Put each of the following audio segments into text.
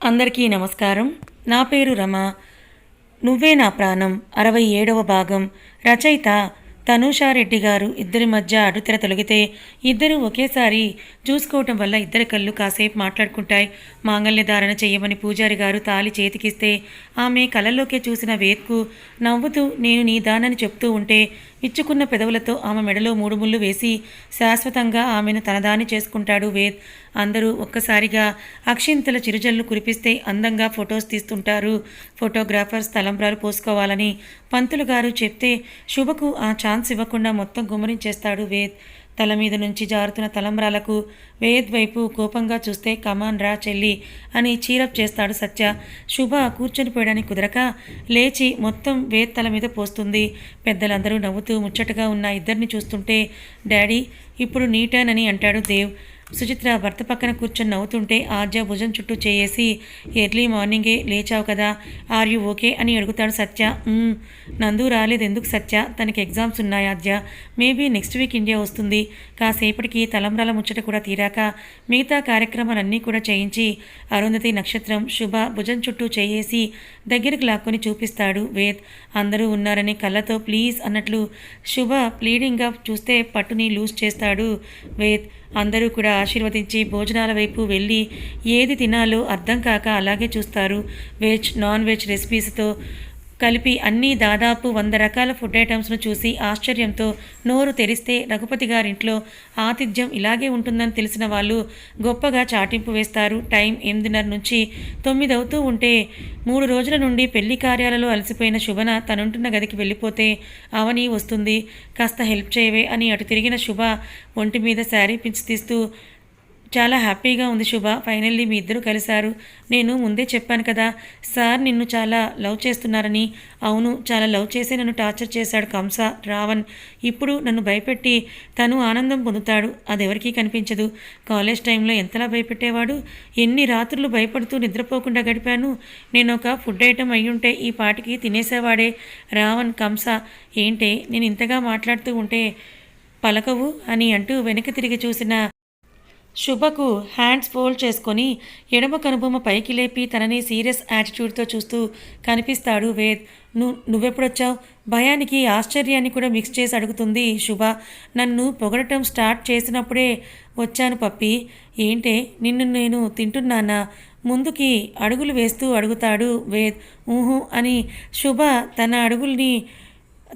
అందరికీ నమస్కారం. నా పేరు రమ. నువ్వే నా ప్రాణం. అరవై ఏడవ భాగం. రచయిత తనూషారెడ్డి గారు ఇద్దరి మధ్య అడుతెర తొలగితే ఇద్దరు ఒకేసారి చూసుకోవటం వల్ల ఇద్దరి కళ్ళు కాసేపు మాట్లాడుకుంటాయి. మాంగల్యధారణ చేయమని పూజారి గారు తాలి చేతికిస్తే ఆమె కళ్ళల్లోకే చూసిన వేత్కు నవ్వుతూ నేను నీ దానని చెప్తూ ఉంటే ఇచ్చుకున్న పెదవులతో ఆమె మెడలో మూడు ముళ్ళు వేసి శాశ్వతంగా ఆమెను తనదాని చేసుకుంటాడు వేద్. అందరూ ఒక్కసారిగా అక్షింతల చిరుజల్లు కురిపిస్తే అందంగా ఫొటోస్ తీస్తుంటారు. ఫోటోగ్రాఫర్స్ తలంబ్రాలు పోసుకోవాలని పంతులు గారు చెప్తే శుభకు ఆ ఛాన్స్ ఇవ్వకుండా మొత్తం గుమరించేస్తాడు వేద్. తల మీద నుంచి జారుతున్న తలంబ్రాలకు వేద్ వైపు కోపంగా చూస్తే కమాన్ రా చెల్లి అని చీరప్ చేస్తాడు సత్య. శుభ కూర్చొని పోయడానికి కుదరక లేచి మొత్తం వేద్ తల మీద పోస్తుంది. పెద్దలందరూ నవ్వుతూ ముచ్చటగా ఉన్న ఇద్దరిని చూస్తుంటే డాడీ ఇప్పుడు నీ అని అంటాడు దేవ్. సుచిత్ర భర్త పక్కన కూర్చొని నవ్వుతుంటే ఆద్య భుజం చుట్టూ చేయేసి ఎర్లీ మార్నింగే లేచావు కదా ఆర్ యు ఓకే? అని అడుగుతాడు సత్య. నందు రాలేదు ఎందుకు సత్య? తనకి ఎగ్జామ్స్ ఉన్నాయి Aadya maybe next week India వస్తుంది. కాసేపటికి తలంబ్రాల ముచ్చట కూడా తీరాక మిగతా కార్యక్రమాలన్నీ కూడా చేయించి అరుంధతి నక్షత్రం శుభ భుజం చుట్టూ చేయేసి దగ్గరికి లాక్కొని చూపిస్తాడు వేద్. అందరూ ఉన్నారని కళ్ళతో ప్లీజ్ అన్నట్లు శుభ ప్లీడింగ్గా చూస్తే పట్టుని లూజ్ చేస్తాడు వేద్. అందరూ కూడా ఆశీర్వదించి భోజనాల వైపు వెళ్ళి ఏది తినాలో అర్థం కాక అలాగే చూస్తారు. వెజ్ నాన్ వెజ్ రెసిపీస్తో కలిపి అన్నీ దాదాపు వంద రకాల ఫుడ్ ఐటమ్స్ను చూసి ఆశ్చర్యంతో నోరు తెరిస్తే రఘుపతి గారింట్లో ఆతిథ్యం ఇలాగే ఉంటుందని తెలిసిన వాళ్ళు గొప్పగా చాటింపు వేస్తారు. టైం ఎనిమిదిన్నర నుంచి తొమ్మిది అవుతూ ఉంటే మూడు రోజుల నుండి పెళ్ళి కార్యాలలో అలసిపోయిన శుభన తనుంటున్న గదికి వెళ్ళిపోతే అవని వస్తుంది. కాస్త హెల్ప్ చేయవే అని అటు తిరిగిన శుభ ఒంటి మీద శారీ పించి తీస్తూ చాలా హ్యాపీగా ఉంది శుభ. ఫైనల్లీ మీ ఇద్దరు కలిశారు. నేను ముందే చెప్పాను కదా సార్ నిన్ను చాలా లవ్ చేస్తున్నారని. అవును చాలా లవ్ చేసి నన్ను టార్చర్ చేశాడు కంస రావణ్. ఇప్పుడు నన్ను భయపెట్టి తను ఆనందం పొందుతాడు. అదెవరికీ కనిపించదు. కాలేజ్ టైంలో ఎంతలా భయపెట్టేవాడు? ఎన్ని రాత్రులు భయపడుతూ నిద్రపోకుండా గడిపాను? నేను ఒక ఫుడ్ ఐటెం అయ్యుంటే ఈ పాటికి తినేసేవాడే. రావణ్ కంస ఏంటే నేను ఇంతగా మాట్లాడుతూ ఉంటే పలకవు అని అంటూ వెనక్కి తిరిగి చూసిన శుభకు హ్యాండ్స్ ఫోల్డ్ చేసుకొని ఎడమ కనుబొమ్మ పైకి లేపి తనని సీరియస్ యాటిట్యూడ్తో చూస్తూ కనిపిస్తాడు వేద్. నువ్వు నువ్వెప్పుడొచ్చావు? భయానికి ఆశ్చర్యాన్ని కూడా మిక్స్ చేసి అడుగుతుంది శుభ. నన్ను పొగడటం స్టార్ట్ చేసినప్పుడే వచ్చాను పప్పి. ఏంటే? నిన్ను నేను తింటున్నానా? ముందుకి అడుగులు వేస్తూ అడుగుతాడు వేద్. ఊహు అని శుభ తన అడుగుల్ని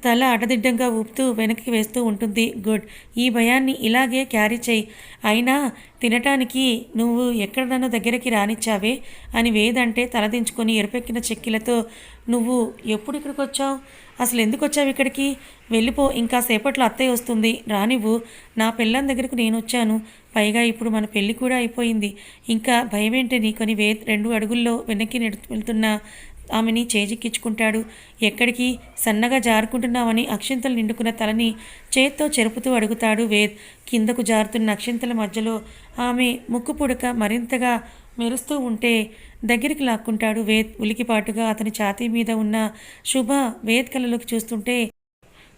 తల అడ్డదిడ్డంగా ఊపుతూ వెనక్కి వేస్తూ ఉంటుంది. గుడ్. ఈ భయాన్ని ఇలాగే క్యారీ చేయి. అయినా తినటానికి నువ్వు ఎక్కడ నన్ను దగ్గరికి రానిచ్చావే అని వేదంటే తలదించుకొని ఎరుపెక్కిన చెక్కిలతో నువ్వు ఎప్పుడు ఇక్కడికి వచ్చావు అసలు ఎందుకు వచ్చావు ఇక్కడికి? వెళ్ళిపో ఇంకా సేపట్లో అత్తయ్య వస్తుంది. రానివ్వు. నా పిల్లని దగ్గరకు నేను వచ్చాను పైగా ఇప్పుడు మన పెళ్ళి కూడా అయిపోయింది. ఇంకా భయమేంటి నీకొని వే రెండు అడుగుల్లో వెనక్కి నెడు వెళ్తున్న. ఆమెని చేజిక్కించుకుంటాడు. ఎక్కడికి? సన్నగా జారుకుంటున్నామని అక్షింతలు నిండుకున్న తలని చేత్తో చెరుపుతూ అడుగుతాడు వేద్. కిందకు జారుతున్న అక్షింతల మధ్యలో ఆమె ముక్కు పుడక మరింతగా మెరుస్తూ ఉంటే దగ్గరికి లాక్కుంటాడు వేద్. ఉలికిపాటుగా అతని ఛాతీ మీద ఉన్న శుభ వేద్ కళ్ళలోకి చూస్తుంటే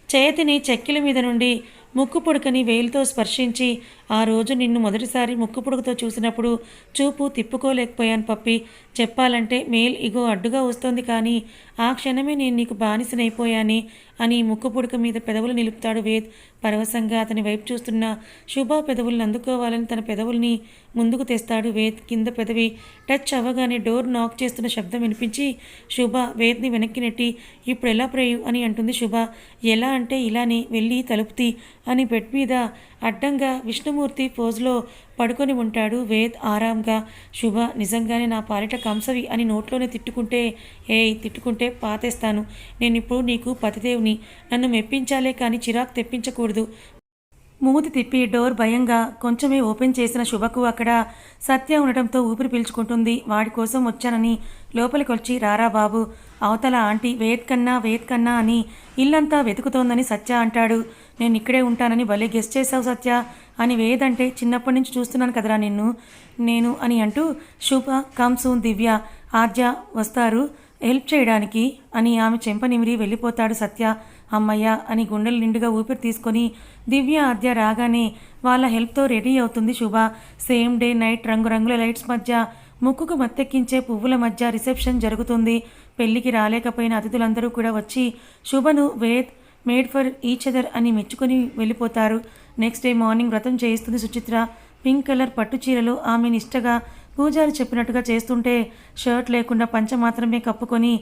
చేతిని చెక్కిల మీద నుండి ముక్కు పుడకని వేలుతో స్పర్శించి ఆ రోజు నిన్ను మొదటిసారి ముక్కు పుడకతో చూసినప్పుడు చూపు తిప్పుకోలేకపోయాను పప్పి. చెప్పాలంటే మేల్ ఇగో అడ్డుగా వస్తోంది కానీ ఆ క్షణమే నేను నీకు బానిసనైపోయాని అని ముక్కు పుడక మీద పెదవులు నిలుపుతాడు వేద్. పరవశంగా అతని వైపు చూస్తున్న శుభ పెదవులను అందుకోవాలని తన పెదవుల్ని ముందుకు తెస్తాడు వేద్. కింద పెదవి టచ్ అవ్వగానే డోర్ నాక్ చేస్తున్న శబ్దం వినిపించి శుభ వేద్ని వెనక్కి నెట్టి ఇప్పుడు ఎలా ప్రేయు అని అంటుంది శుభ. ఎలా అంటే ఇలానే వెళ్ళి తలుపుతి అని బెడ్ మీద అడ్డంగా విష్ణుమూర్తి పోజ్లో పడుకొని ఉంటాడు. వేద్ ఆరాంగా శుభ నిజంగానే నా పాలిట కంసవి అని నోట్లోనే తిట్టుకుంటే ఏయ్ తిట్టుకుంటే పాతేస్తాను. నేను ఇప్పుడు నీకు పతిదేవుని. నన్ను మెప్పించాలే కానీ చిరాకు తెప్పించకూడదు. మూతి తిప్పి డోర్ భయంగా కొంచెమే ఓపెన్ చేసిన శుభకు అక్కడ సత్య ఉండటంతో ఊపిరి పీల్చుకుంటుంది. వాడి కోసం వచ్చానని లోపలికొచ్చి రారా బాబు అవతల ఆంటీ వేద్ కన్నా వేద్ కన్నా అని ఇల్లంతా వెతుకుతోందని సత్య అంటాడు. నేను ఇక్కడే ఉంటానని భలే గెస్ట్ చేసావు సత్య. అని వేదంటే చిన్నప్పటి నుంచి చూస్తున్నాను కదరా నిన్ను. నేను అని అంటూ శుభ కంసూన్ దివ్య ఆద్య వస్తారు. హెల్ప్ చేయడానికి అని ఆమె చెంప నిమిరి వెళ్ళిపోతాడు సత్య. అమ్మయ్య అని గుండెలు నిండుగా ఊపిరి తీసుకొని దివ్య ఆద్య రాగానే వాళ్ళ హెల్ప్తో రెడీ అవుతుంది శుభ. సేమ్ డే నైట్ రంగురంగుల లైట్స్ మధ్య ముక్కుకు మత్తెక్కించే పువ్వుల మధ్య రిసెప్షన్ జరుగుతుంది. పెళ్ళికి రాలేకపోయిన అతిథులందరూ కూడా వచ్చి శుభను Ved made for each other అని మెచ్చుకొని వెళ్ళిపోతారు. నెక్స్ట్ డే మార్నింగ్ వ్రతం చేయిస్తుంది సుచిత్ర. పింక్ కలర్ పట్టు చీరలో ఆమె నిష్టగా పూజారి చెప్పినట్టుగా చేస్తుంటే షర్ట్ లేకుండా పంచ మాత్రమే కప్పుకొని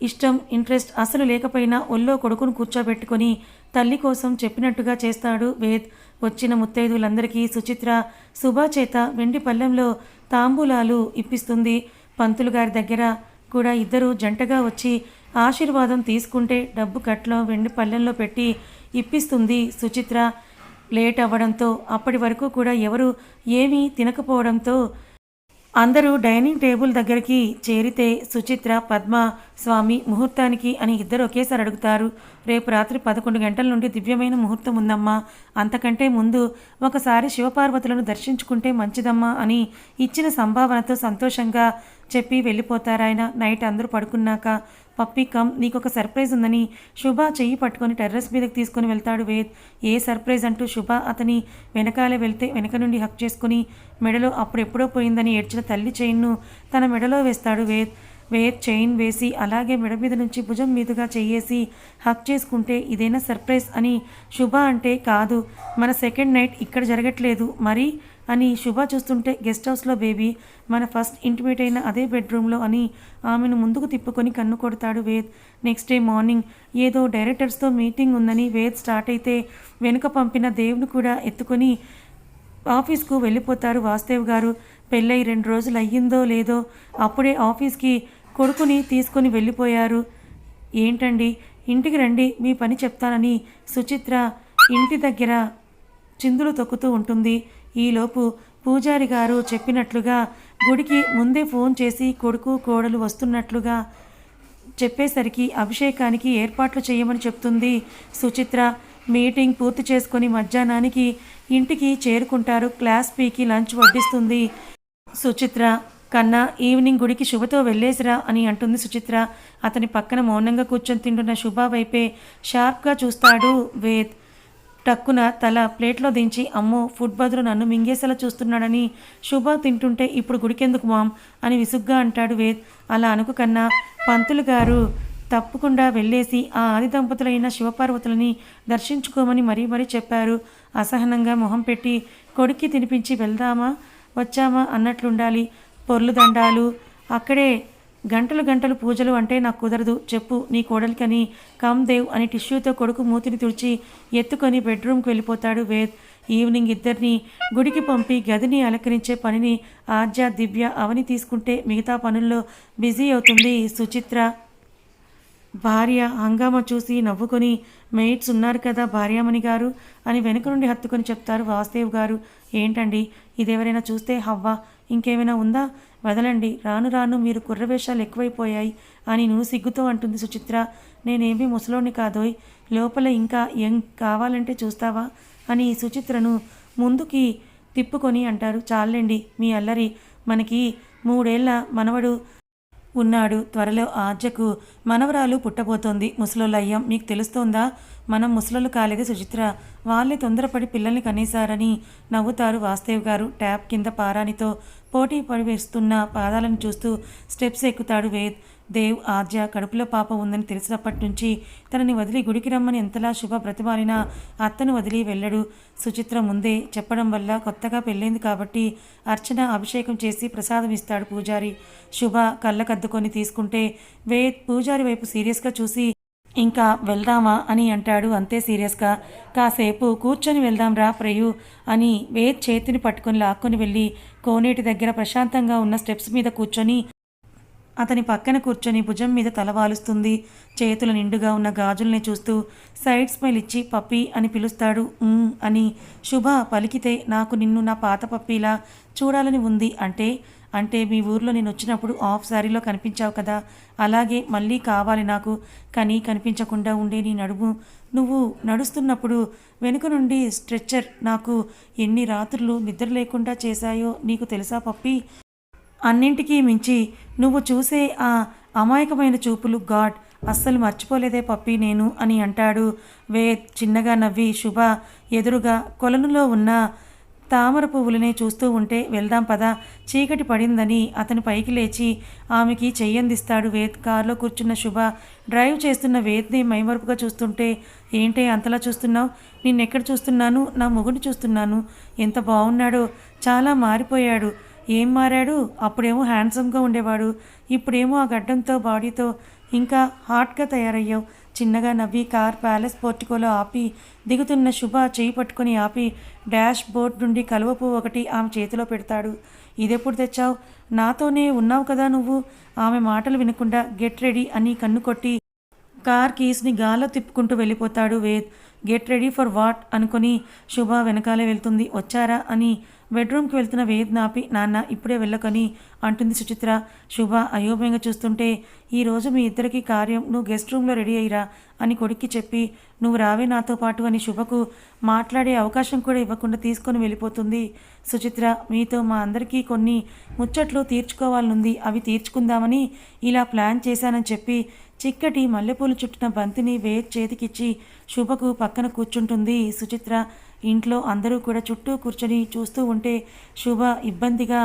ఇష్టం ఇంట్రెస్ట్ అసలు లేకపోయినా ఒళ్ళో కొడుకును కూర్చోబెట్టుకొని తల్లి కోసం చెప్పినట్టుగా చేస్తాడు వేద్. వచ్చిన ముత్తైదులందరికీ సుచిత్ర సుభా చేత వెండి పల్లెంలో తాంబూలాలు ఇప్పిస్తుంది. పంతులు గారి దగ్గర కూడా ఇద్దరు జంటగా వచ్చి ఆశీర్వాదం తీసుకుంటే డబ్బు కట్లో వెండి పళ్ళెంలో పెట్టి ఇప్పిస్తుంది సుచిత్ర. లేట్ అవ్వడంతో అప్పటి వరకు కూడా ఎవరు ఏమీ తినకపోవడంతో అందరూ డైనింగ్ టేబుల్ దగ్గరికి చేరితే సుచిత్ర పద్మ స్వామి ముహూర్తానికి అని ఇద్దరు ఒకేసారి అడుగుతారు. రేపు రాత్రి పదకొండు గంటల నుండి దివ్యమైన ముహూర్తం ఉందమ్మా. అంతకంటే ముందు ఒకసారి శివపార్వతులను దర్శించుకుంటే మంచిదమ్మా అని ఇచ్చిన సంభావనతో సంతోషంగా చెప్పి వెళ్ళిపోతారాయన నైట్ అందరూ పడుకున్నాక పప్పి కమ్ నీకొక సర్ప్రైజ్ ఉందని శుభ చెయ్యి పట్టుకొని టెర్రస్ మీదకి తీసుకొని వెళ్తాడు వేద్. ఏ సర్ప్రైజ్ అంటూ శుభ అతని వెనకాలే వెళ్తే వెనక నుండి హక్ చేసుకుని మెడలో అప్పుడెప్పుడో పోయిందని ఏడ్చిన తల్లి చైన్ను తన మెడలో వేస్తాడు వేద్. వేద్ చైన్ వేసి అలాగే మెడ మీద నుంచి భుజం మీదుగా చెయ్యేసి హక్ చేసుకుంటే ఇదేనా సర్ప్రైజ్ అని శుభ అంటే కాదు. మన సెకండ్ నైట్ ఇక్కడ జరగట్లేదు. మరి అని శుభ చూస్తుంటే గెస్ట్ హౌస్లో బేబీ మన ఫస్ట్ ఇంటిమేట్ అయిన అదే బెడ్రూమ్లో అని ఆమెను ముందుకు తిప్పుకొని కన్ను కొడతాడు వేద్. నెక్స్ట్ డే మార్నింగ్ ఏదో డైరెక్టర్స్తో మీటింగ్ ఉందని వేద్ స్టార్ట్ అయితే వెనుక పంపిన దేవుని కూడా ఎత్తుకొని ఆఫీస్కు వెళ్ళిపోతారు వాసుదేవ్ గారు. పెళ్ళై రెండు రోజులు అయ్యిందో లేదో అప్పుడే ఆఫీస్కి కొడుకుని తీసుకొని వెళ్ళిపోయారు. ఏంటండి? ఇంటికి రండి మీ పని చెప్తానని సుచిత్ర ఇంటి దగ్గర చిందులు తొక్కుతూ ఉంటుంది. ఈలోపు పూజారి గారు చెప్పినట్లుగా గుడికి ముందే ఫోన్ చేసి కొడుకు కోడలు వస్తున్నట్లుగా చెప్పేసరికి అభిషేకానికి ఏర్పాట్లు చేయమని చెప్తుంది సుచిత్ర. మీటింగ్ పూర్తి చేసుకొని మధ్యాహ్నానికి ఇంటికి చేరుకుంటారు. క్లాస్ పీకి లంచ్ వడ్డిస్తుంది సుచిత్ర. కన్నా ఈవినింగ్ గుడికి శుభతో వెళ్ళేసిరా అని అంటుంది సుచిత్ర. అతని పక్కన మౌనంగా కూర్చొని తింటున్న శుభ వైపే షార్ప్గా చూస్తాడు వేద్. టక్కున తల ప్లేట్లో దించి అమ్మో ఫుడ్ బదులు నన్ను మింగేసేలా చూస్తున్నాడని శుభ తింటుంటే ఇప్పుడు గుడికెందుకు మామ్? అని విసుగ్గా అంటాడు వేద్. అలా అనుకు కన్నా పంతులు గారు తప్పకుండా వెళ్ళేసి ఆ ఆది దంపతులైన శివపార్వతులని దర్శించుకోమని మరీ మరీ చెప్పారు. అసహనంగా మొహం పెట్టి కొడుక్కి తినిపించి వెళ్దామా వచ్చామా అన్నట్లుండాలి. పొర్లు దండాలు అక్కడే గంటలు గంటలు పూజలు అంటే నాకు కుదరదు చెప్పు నీ కోడలికని కమ్ దేవ్ అని టిష్యూతో కొడుకు మూతిని తుడిచి ఎత్తుకొని బెడ్రూమ్కి వెళ్ళిపోతాడు వేద్. ఈవినింగ్ ఇద్దరిని గుడికి పంపి గదిని అలంకరించే పనిని ఆద్య దివ్య అవని తీసుకుంటే మిగతా పనుల్లో బిజీ అవుతుంది సుచిత్ర. భార్య హంగామా చూసి నవ్వుకొని మెయిట్స్ ఉన్నారు కదా భార్యామణి గారు అని వెనుక నుండి హత్తుకొని చెప్తారు వాసుదేవ్ గారు. ఏంటండి? ఇదెవరైనా చూస్తే హవ్వ? ఇంకేమైనా ఉందా? వదలండి. రాను రాను మీరు కుర్రవేషాలు ఎక్కువైపోయాయి అని నువ్వు సిగ్గుతో అంటుంది సుచిత్ర. నేనేమీ ముసలోని కాదోయ్. లోపల ఇంకా ఏం కావాలంటే చూస్తావా అని సుచిత్రను ముందుకి తిప్పుకొని అంటారు. చాలండి మీ అల్లరి మనకి మూడేళ్ళ మనవడు ఉన్నాడు. త్వరలో ఆర్జకు మనవరాలు పుట్టబోతోంది. ముసలోళ్ళయ్యం మీకు తెలుస్తోందా? మనం ముసలోళ్ళు కాలేదు సుచిత్ర. వాళ్ళే తొందరపడి పిల్లల్ని కనేశారని నవ్వుతారు వాస్తేవ్ గారు. ట్యాప్ కింద పారానితో పోటీ పరివేస్తున్న పాదాలను చూస్తూ స్టెప్స్ ఎక్కుతాడు వేద్. దేవ్ ఆద్య కడుపులో పాప ఉందని తెలిసినప్పటి నుంచి తనని వదిలి గుడికి రమ్మని ఎంతలా శుభ బ్రతిమాలినా అత్తను వదిలి వెళ్ళడు. సుచిత్ర ముందే చెప్పడం వల్ల కొత్తగా పెళ్ళైంది కాబట్టి అర్చన అభిషేకం చేసి ప్రసాదం ఇస్తాడు పూజారి. శుభ కళ్ళకద్దుకొని తీసుకుంటే వేద్ పూజారి వైపు సీరియస్గా చూసి ఇంకా వెళ్దామా? అని అంటాడు. అంతే సీరియస్గా. కాసేపు కూర్చొని వెళ్దాం రా ప్రయు అని వేద్ చేతిని పట్టుకొని లాక్కొని వెళ్ళి కోనేటి దగ్గర ప్రశాంతంగా ఉన్న స్టెప్స్ మీద కూర్చొని అతని పక్కన కూర్చొని భుజం మీద తల వాలుస్తుంది. చేతుల నిండుగా ఉన్న గాజుల్ని చూస్తూ సైడ్ స్మైల్ ఇచ్చి పప్పి అని పిలుస్తాడు. అని. శుభ పలికితే నాకు నిన్ను నా పాత పప్పీలా చూడాలని ఉంది అంటే అంటే మీ ఊర్లో నేను వచ్చినప్పుడు ఆఫ్ శారీలో కనిపించావు కదా. అలాగే మళ్ళీ కావాలి నాకు. కానీ కనిపించకుండా ఉండే నీ నడుము. నువ్వు నడుస్తున్నప్పుడు వెనుక నుండి స్ట్రెచ్చర్ నాకు ఎన్ని రాత్రులు నిద్ర లేకుండా చేశాయో నీకు తెలుసా పప్పి? అన్నింటికీ మించి నువ్వు చూసే ఆ అమాయకమైన చూపులు గాడ్ అస్సలు మర్చిపోలేదే పప్పి నేను అని అంటాడు. వేద్ చిన్నగా నవ్వి శుభ ఎదురుగా కొలనులో ఉన్న తామర పువ్వులనే చూస్తూ ఉంటే వెళ్దాం పదా. చీకటి పడిందని అతను పైకి లేచి ఆమెకి చెయ్యందిస్తాడు వేద్ కారులో కూర్చున్న శుభ. డ్రైవ్ చేస్తున్న వేద్ని మైమరుపుగా చూస్తుంటే ఏంటే అంతలా చూస్తున్నావు? నిన్నెక్కడ చూస్తున్నాను? నా మొగుడు చూస్తున్నాను. ఎంత బాగున్నాడో చాలా మారిపోయాడు. ఏం మారాడు? అప్పుడేమో హ్యాండ్సమ్గా ఉండేవాడు. ఇప్పుడేమో ఆ గడ్డంతో బాడీతో ఇంకా హాట్గా తయారయ్యావు. చిన్నగా నవ్వి కార్ ప్యాలెస్ పోర్టికోలో ఆపి దిగుతున్న శుభ చేయి పట్టుకొని ఆపి డాష్ బోర్డ్ నుండి కలువపు ఒకటి ఆమె చేతిలో పెడతాడు. ఇదెప్పుడు తెచ్చావు? నాతోనే ఉన్నావు కదా నువ్వు ఆమె మాటలు వినకుండా గెట్ రెడీ అని కన్ను కొట్టి కార్ కీస్ని గాల్లో తిప్పుకుంటూ వెళ్ళిపోతాడు Ved. Get ready for what అనుకొని శుభ వెనకాలే వెళ్తుంది. వచ్చారా అని బెడ్రూమ్కి వెళ్తున్న వేద్ నాపి నాన్న ఇప్పుడే వెళ్ళకని అంటుంది సుచిత్ర. శుభ అయోమయంగా చూస్తుంటే ఈరోజు మీ ఇద్దరికి కార్యం నువ్వు గెస్ట్ రూమ్లో రెడీ అయ్యిరా అని కొడుక్కి చెప్పి నువ్వు రావే నాతో పాటు అని శుభకు మాట్లాడే అవకాశం కూడా ఇవ్వకుండా తీసుకొని వెళ్ళిపోతుంది సుచిత్ర. మీతో మా అందరికీ కొన్ని ముచ్చట్లు తీర్చుకోవాలనుంది అవి తీర్చుకుందామని ఇలా ప్లాన్ చేశానని చెప్పి చిక్కటి మల్లెపూలు చుట్టిన బంతిని వేద్ చేతికిచ్చి శుభకు పక్కన కూర్చుంటుంది సుచిత్ర. ఇంట్లో అందరూ కూడా చుట్టూ కూర్చొని చూస్తూ ఉంటే శుభ ఇబ్బందిగా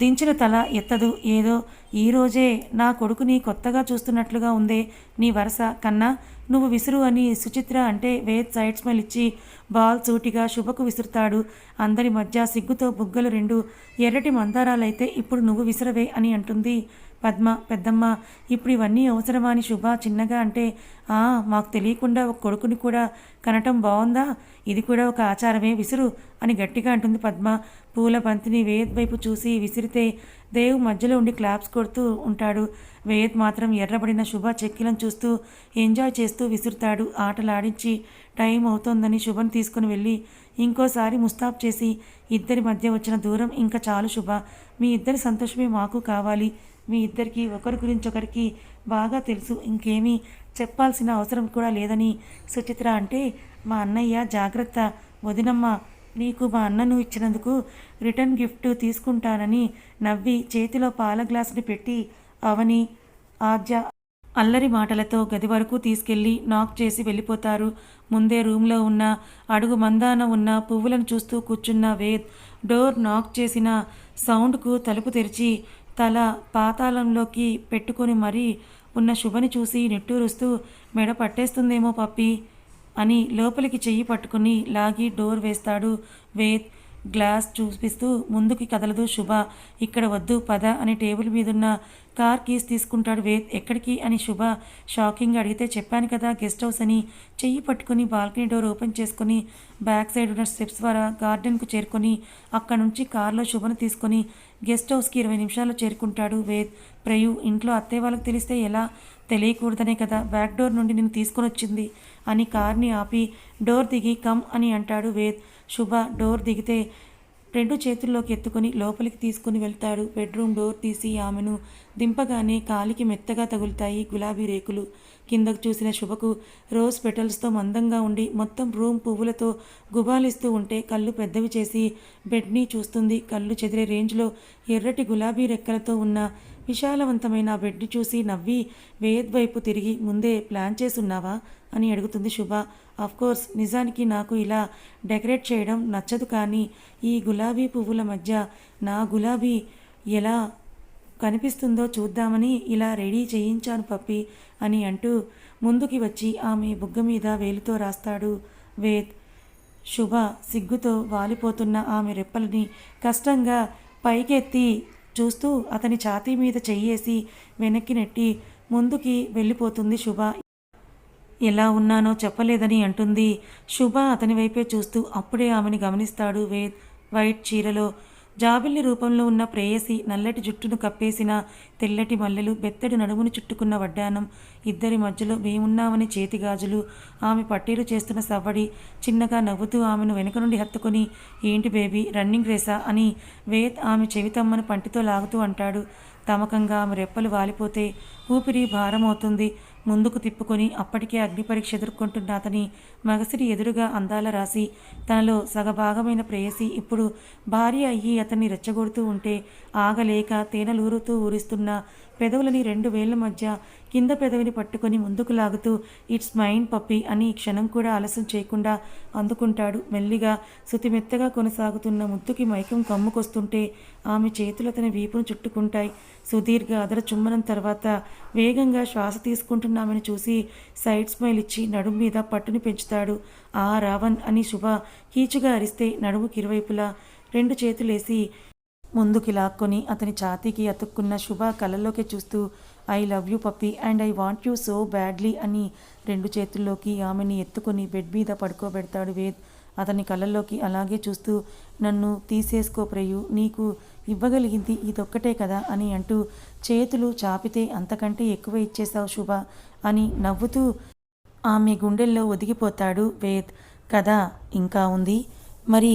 దించిన తల ఎత్తదు. ఏదో ఈరోజే నా కొడుకుని కొత్తగా చూస్తున్నట్లుగా ఉందే నీ వరస కన్నా. నువ్వు విసురు అని సుచిత్ర అంటే వేద్ సైడ్ స్మెల్ ఇచ్చి బాల్ సూటిగా శుభకు విసురుతాడు. అందరి మధ్య సిగ్గుతో బుగ్గలు రెండు ఎర్రటి మందారాలైతే ఇప్పుడు నువ్వు విసరవే అని అంటుంది. పద్మ పెద్దమ్మ ఇప్పుడు ఇవన్నీ అవసరమా అని శుభ చిన్నగా అంటే ఆ మాకు తెలియకుండా ఒక కొడుకుని కూడా కనటం బాగుందా ఇది కూడా ఒక ఆచారమే విసురు అని గట్టిగా అంటుంది పద్మ. పూల బంతిని వేద్ వైపు చూసి విసిరితే దేవ్ మధ్యలో ఉండి క్లాప్స్ కొడుతూ ఉంటాడు. వేద్ మాత్రం ఎర్రబడిన శుభ చెక్కిలను చూస్తూ ఎంజాయ్ చేస్తూ విసురుతాడు. ఆటలాడించి టైం అవుతోందని శుభను తీసుకుని వెళ్ళి ఇంకోసారి ముస్తాబ్ చేసి ఇద్దరి మధ్య వచ్చిన దూరం ఇంకా చాలు శుభ. మీ ఇద్దరి సంతోషమే మాకు కావాలి. మీ ఇద్దరికి ఒకరి గురించి ఒకరికి బాగా తెలుసు. ఇంకేమీ చెప్పాల్సిన అవసరం కూడా లేదని సుచిత్ర అంటే మా అన్నయ్య జాగ్రత్త. వదినమ్మ నీకు మా అన్నను ఇచ్చినందుకు రిటర్న్ గిఫ్ట్ తీసుకుంటానని నవ్వి చేతిలో పాల గ్లాసుని పెట్టి అవని ఆద్య అల్లరి మాటలతో గది వరకు తీసుకెళ్ళి నాక్ చేసి వెళ్ళిపోతారు. ముందే రూమ్లో ఉన్న అడుగు మందాన ఉన్న పువ్వులను చూస్తూ కూర్చున్న వేద్ డోర్ నాక్ చేసిన సౌండ్కు తలుపు తెరిచి తల పాతాళంలోకి పెట్టుకొని మరీ ఉన్న శుభని చూసి నిట్టూరుస్తూ మెడ పట్టేస్తుందేమో పప్పి అని లోపలికి చెయ్యి పట్టుకుని లాగి డోర్ వేస్తాడు వేద్. గ్లాస్ చూపిస్తూ ముందుకి కదలదు శుభ ఇక్కడ వద్దు పద అని టేబుల్ మీదున్న కార్ కీస్ తీసుకుంటాడు వేద్. ఎక్కడికి? అని శుభ షాకింగ్ అడిగితే చెప్పాను కదా గెస్ట్ హౌస్ అని. చెయ్యి పట్టుకుని బాల్కనీ డోర్ ఓపెన్ చేసుకుని బ్యాక్ సైడ్ ఉన్న స్టెప్స్ ద్వారా గార్డెన్కు చేరుకొని అక్కడ నుంచి కార్లో శుభను తీసుకొని గెస్ట్ హౌస్కి ఇరవై నిమిషాల్లో చేరుకుంటాడు వేద్. ప్రయు ఇంట్లో అత్తయ్య వాళ్ళకి తెలిస్తే ఎలా? తెలియకూడదనే కదా బ్యాక్ డోర్ నుండి నేను తీసుకొని వచ్చింది అని కార్ని ఆపి డోర్ దిగి కమ్ అని అంటాడు వేద్. శుభ డోర్ దిగితే రెండు చేతుల్లోకి ఎత్తుకొని లోపలికి తీసుకుని వెళ్తాడు. బెడ్రూమ్ డోర్ తీసి ఆమెను దింపగానే కాలికి మెత్తగా తగులుతాయి గులాబీ రేకులు. కిందకు చూసిన శుభకు రోజ్ పెటల్స్తో మందంగా ఉండి మొత్తం రూమ్ పువ్వులతో గుబాలిస్తూ ఉంటే కళ్ళు పెద్దవి చేసి బెడ్ని చూస్తుంది. కళ్ళు చెదిరే రేంజ్లో ఎర్రటి గులాబీ రెక్కలతో ఉన్న విశాలవంతమైన బెడ్ చూసి నవ్వి వేయద్ వైపు తిరిగి ముందే ప్లాన్ చేసున్నావా? అని అడుగుతుంది శుభ. కోర్స్ నిజానికి నాకు ఇలా డెకరేట్ చేయడం నచ్చదు కానీ ఈ గులాబీ పువ్వుల మధ్య నా గులాబీ ఎలా కనిపిస్తుందో చూద్దామని ఇలా రెడీ చేయించాను పప్పి అని అంటూ ముందుకి వచ్చి ఆమె బుగ్గ మీద వేలుతో రాస్తాడు వేద్. శుభ సిగ్గుతో వాలిపోతున్న ఆమె రెప్పలని కష్టంగా పైకెత్తి చూస్తూ అతని ఛాతీ మీద చెయ్యేసి వెనక్కి నెట్టి ముందుకి వెళ్ళిపోతుంది శుభ. ఎలా ఉన్నానో చెప్పలేదని అంటుంది. శుభ అతని వైపే చూస్తూ అప్పుడే ఆమెని గమనిస్తాడు వేద్ వైట్ చీరలో. జాబిల్లి రూపంలో ఉన్న ప్రేయసి నల్లటి జుట్టును కప్పేసిన తెల్లటి మల్లెలు బెత్తడి నడుమును చుట్టుకున్న వడ్డానం. ఇద్దరి మధ్యలో మేమున్నామని చేతిగాజులు ఆమె పట్టీలు చేస్తున్న సవ్వడి చిన్నగా నవ్వుతూ ఆమెను వెనుక నుండి హత్తుకొని ఏంటి బేబీ రన్నింగ్ రేసా? అని వేద్ ఆమె చెవితమ్మను పంటితో లాగుతూ అంటాడు. తమకంగా ఆమె రెప్పలు వాలిపోతే ఊపిరి భారమవుతుంది. ముందుకు తిప్పుకొని అప్పటికే అగ్ని పరీక్ష ఎదుర్కొంటున్న అతని మగసిరి ఎదురుగా అందాల రాసి తనలో సగభాగమైన ప్రేయసి ఇప్పుడు భార్య అయ్యి అతన్ని రెచ్చగొడుతూ ఉంటే ఆగలేక తేనెలూరుతూ ఊరిస్తున్న పెదవులని రెండు వేళ్ళ మధ్య కింద పెదవిని పట్టుకొని ముందుకు లాగుతూ ఇట్స్ మైండ్ పప్పి అని క్షణం కూడా ఆలస్యం చేయకుండా అందుకుంటాడు. మెల్లిగా శుతిమెత్తగా కొనసాగుతున్న ముద్దుకి మైకం కమ్ముకొస్తుంటే ఆమె చేతులు అతని వీపును చుట్టుకుంటాయి. సుదీర్ఘ అదర చుమ్మనం తర్వాత వేగంగా శ్వాస తీసుకుంటున్నామని చూసి సైడ్ స్మైల్ ఇచ్చి నడుము మీద పట్టుని పెంచుతాడు. ఆ రావణ్ అని శుభ కీచుగా అరిస్తే నడుముకి ఇరువైపులా రెండు చేతులేసి ముందుకి లాక్కొని అతని ఛాతీకి అతుక్కున్న శుభ కళ్ళలోకి చూస్తూ I love you puppy and I want you so badly అని రెండు చేతుల్లోకి ఆమెని ఎత్తుకొని బెడ్ మీద పడుకోబెడతాడు వేద్. అతని కళ్ళల్లోకి అలాగే చూస్తూ నన్ను తీసేసుకో ప్రేయు నీకు ఇవ్వగలిగింది ఇదొక్కటే కదా అని అంటూ చేతులు చాపితే అంతకంటే ఎక్కువ ఇచ్చేశావు శుభ అని నవ్వుతూ ఆమె గుండెల్లో ఒదిగిపోతాడు వేద్. కథ ఇంకా ఉంది? మరి